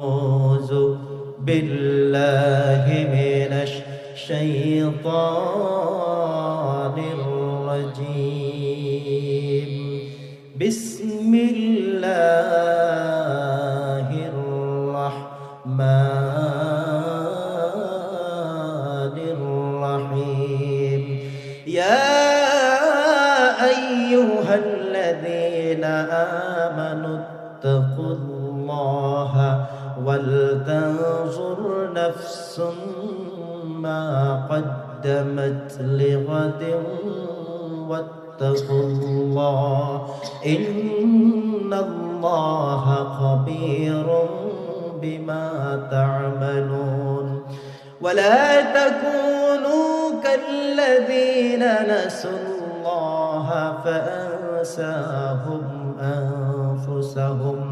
أعوذ بالله من الشيطان الرجيم. بسم الله الرحمن الرحيم. يا أيها الذين آمنوا اتقوا الله ولتنظر نفس ما قدمت لغد واتقوا الله إن الله خبير بما تعملون ولا تكونوا كالذين نسوا الله فأنساهم أنفسهم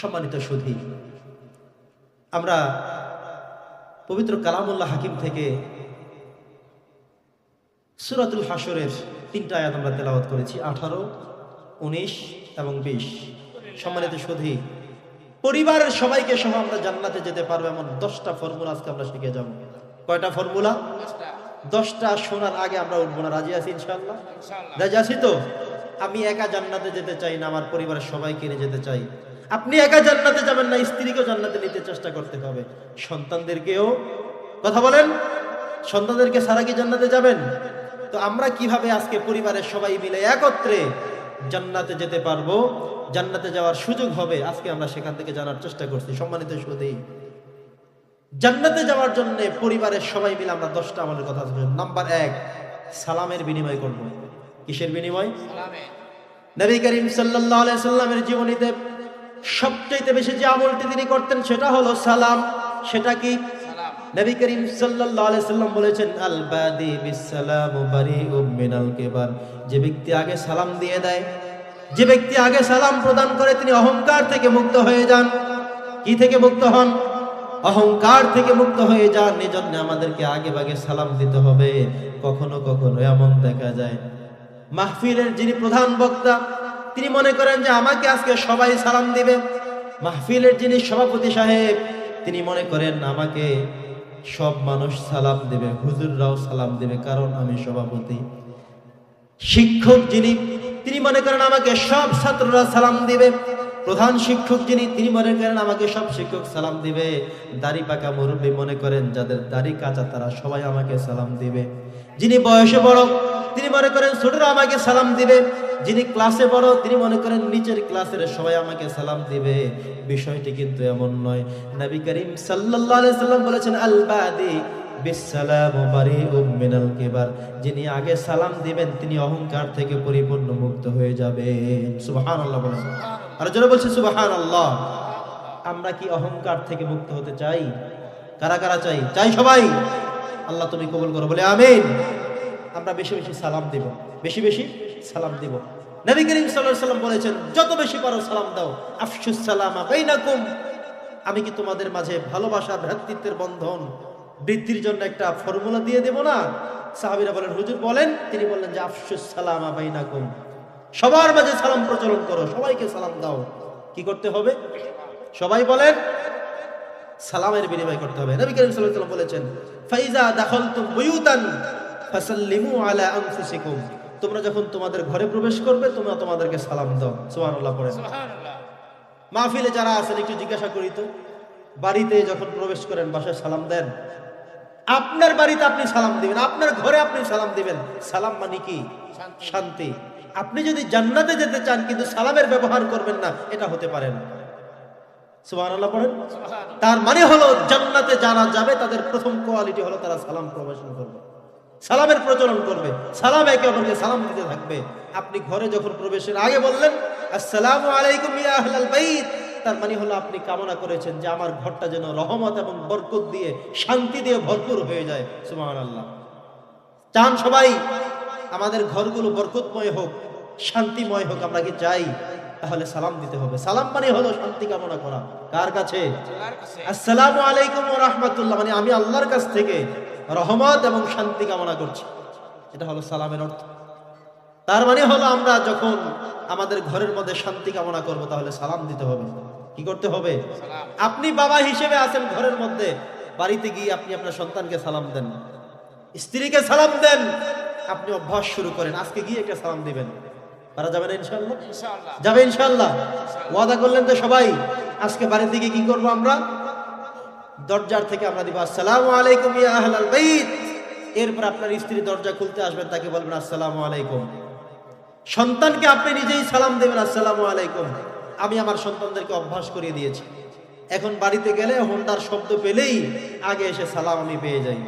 সম্মানিত সুধী আমরা পবিত্র কালামুল্লাহ হাকিম থেকে সুরাতুল হাসরের তিনটা আয়াত আমরা তেলাওয়াত করেছি আঠারো উনিশ এবং বিশ। সম্মানিত সুধী পরিবারের সবাইকে সহ আমরা জান্নাতে যেতে পারব এমন দশটা ফর্মুলা আজকে আমরা শিখে যাব। কয়টা ফর্মুলা? দশটা শোনার আগে আমরা উঠবো না রাজি আছি ইনশাল্লাহ রাজি আছি তো? আমি একা জান্নাতে যেতে চাই না আমার পরিবারের সবাইকে নিয়ে যেতে চাই। আপনি একা জান্নাতে যাবেন না স্ত্রীকেও জান্নাতে নিতে চেষ্টা করতে হবে। সন্তানদেরকেও কথা বলেন সন্তানদেরকে সারা কি জান্নাতে যাবেন? তো আমরা কীভাবে আজকে পরিবারের সবাই মিলে একত্রে জান্নাতে যেতে পারব? জান্নাতে যাওয়ার সুযোগ হবে আজকে আমরা সেখান থেকে জানার চেষ্টা করছি। সম্মানিত সুদী জান্নাতে যাওয়ার জন্য পরিবারের সবাই মিলে আমরা দশটা আমাদের কথা নাম্বার এক সালামের বিনিময় করব। কিসের বিনিময়? নবী করিম আলাইহি সাল্লামের জীবনীতে সবচেয়ে বেশি যে আমলটি তিনি করতেন সেটা হলো সালাম। সেটা কি? নবী করিম সাল্লাল্লাহু সাল্লাম বলেছেন আল বাদি বিসসালাম বারিউম মিনাল কিবার। যে ব্যক্তি আগে সালাম দিয়ে দেয় যে ব্যক্তি আগে সালাম প্রদান করে তিনি অহংকার থেকে মুক্ত হয়ে যান। কি থেকে মুক্ত হন? অহংকার থেকে মুক্ত হয়ে যান। এজন্য আমাদেরকে আগে ভাগে সালাম দিতে হবে। কখনো কখনো এমন দেখা যায়। মাহফিলের যিনি প্রধান বক্তা তিনি মনে করেন যে আমাকে আজকে সবাই সালাম দিবে। মাহফিলের যিনি সভাপতি সাহেব, তিনি মনে করেন আমাকে সব মানুষ সালাম দেবে, হুজুররাও সালাম দেবে, কারণ আমি সভাপতি। শিক্ষক যিনি, তিনি মনে করেন আমাকে সব ছাত্ররা সালাম দিবে। প্রধান শিক্ষক যিনি, তিনি মনে করেন আমাকে সব শিক্ষক সালাম দিবে। দাড়ি পাকা মুরব্বী মনে করেন যাদের দাড়ি কাঁচা, তারা সবাই আমাকে সালাম দিবে। যিনি বয়সে বড়, তিনি মনে করেন ছোটরা আমাকে সালাম দিবে। যিনি ক্লাসে বড়, তিনি মনে করেন নিচের ক্লাসের সবাই আমাকে সালাম দিবে। বিষয়টি কিন্তু এমন নয়। নবী করিম সাল্লাম বলেছেন আল যিনি আগে সালাম দিবেন, তিনি অহংকার থেকে পরিপূর্ণ মুক্ত হয়ে যাবেন। সুবহানাল্লাহ বলেন। আর যারা বলছে সুবহানাল্লাহ। আমরা কি অহংকার থেকে মুক্ত হতে চাই? কারা কারা চাই? চাই সবাই। আল্লাহ তুমি কবুল করো, বলে আমিন। আমরা বেশি বেশি সালাম দিব। বেশি বেশি সালাম দিব। নবী করিম সাল্লাম বলেছেন, যত বেশি পারো সালাম দাও। আফসুস সালামা বাইনাকুম। আমি কি তোমাদের মাঝে ভালোবাসা, ভ্রাতৃত্বের বন্ধন, বৃদ্ধির জন্য একটা ফর্মুলা দিয়ে দেব না? সাহাবীরা বলেন, হুজুর বলেন। তিনি বললেন যে আফসুস সালামা বাইনাকুম। সবার মাঝে সালাম প্রচলন করো, সবাইকে সালাম দাও। কি করতে হবে? সবাই বলেন, সালামের বিনিময় করতে হবে। নবী করিম সাল্লাল্লাহু আলাইহি বলেছেন, ফাইজা দাখালতুম বুয়ুতান ফাসাল্লিমু আলা আনফুসিকুম। তোমরা যখন তোমাদের ঘরে প্রবেশ করবে তোমরা তোমাদেরকে সালাম দাও। সুবহানাল্লাহ পড়ে। মাহফিলে যারা আছেন একটু জিজ্ঞাসা করি তো বাড়িতে যখন প্রবেশ করেন বাসায় সালাম দেন? আপনার বাড়িতে আপনি সালাম দিবেন আপনার ঘরে আপনি সালাম দিবেন। সালাম মানে কি? শান্তি। আপনি যদি জান্নাতে যেতে চান কিন্তু সালামের ব্যবহার করবেন না এটা হতে পারে না। সুবহানাল্লাহ পড়েন? তার মানে হলো জান্নাতে যারা যাবে তাদের প্রথম কোয়ালিটি হলো তারা সালাম প্রবেশন করবে। সালামের প্রচলন করবে। সালাম একে অপরকে সালাম দিতে থাকবে। আপনি ঘরে যখন প্রবেশের আগে বললেন আসসালামু আলাইকুম ইয়া আহলাল বাইত তার মানে হলো আপনি কামনা করেছেন যে আমার ঘরটা যেন রহমত এবং বরকত দিয়ে শান্তি দিয়ে ভরপুর হয়ে যায়। সুবহানাল্লাহ। চান সবাই আমাদের ঘরগুলো বরকতময় হোক শান্তিময় হোক আমরা কি চাই? তাহলে সালাম দিতে হবে। সালাম মানে হলো শান্তি কামনা করা। কার কাছে? আসসালামু আলাইকুম রাহমাতুল্লাহ। মানে আমি আল্লাহর কাছ থেকে রহমত এবং শান্তি কামনা করছি। এটা হলো সালামের অর্থ। তার মানে হলো আমরা যখন আমাদের ঘরের মধ্যে শান্তি কামনা করব তাহলে সালাম দিতে হবে। কি করতে হবে? আপনি বাবা হিসেবে আছেন ঘরের মধ্যে বাড়িতে গিয়ে আপনি আপনার সন্তানকে সালাম দেন। স্ত্রীকে সালাম দেন। আপনি অভ্যাস শুরু করেন। আজকে গিয়ে একটা সালাম দিবেন। পারা যাবে না ইনশাল্লাহ যাবে ইনশাল্লাহ ওয়াদা করলেন তো সবাই আজকে বাড়ির দিকে কি করব আমরা? দরজার থেকে আমরা দিব, আসসালামু আলাইকুম এরপর আপনার স্ত্রী দরজা খুলতে আসবেন, তাকে বলবেন, আসসালামু আলাইকুম। সন্তানকে আপনি নিজেই সালাম দেবেন, আসসালামু আলাইকুম। আমি আমার সন্তানদেরকে অভ্যাস করিয়ে দিয়েছি। এখন বাড়িতে গেলে হোন্ডার শব্দ পেলেই আগে এসে সালাম আমি পেয়ে যাই।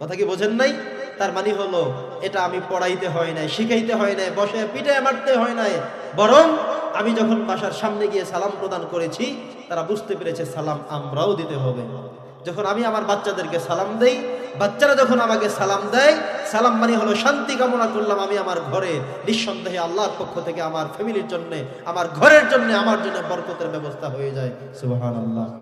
কথা কি বোঝেন নাই? তার মানে হলো, এটা আমি পড়াইতে হয় নাই, শিখাইতে হয় নাই, বসে পিঠে মারতে হয় নাই, বরং আমি যখন বাসার সামনে গিয়ে সালাম প্রদান করেছি, তারা বুঝতে পেরেছে সালাম আমরাও দিতে হবে। যখন আমি আমার বাচ্চাদেরকে সালাম দেই, বাচ্চারা যখন আমাকে সালাম দেয়, সালাম মানে হলো শান্তি কামনা করলাম আমি আমার ঘরে। নিঃসন্দেহে আল্লাহর পক্ষ থেকে আমার ফ্যামিলির জন্য, আমার ঘরের জন্য, আমার জন্য বরকতের ব্যবস্থা হয়ে যায়। সুবহানাল্লাহ।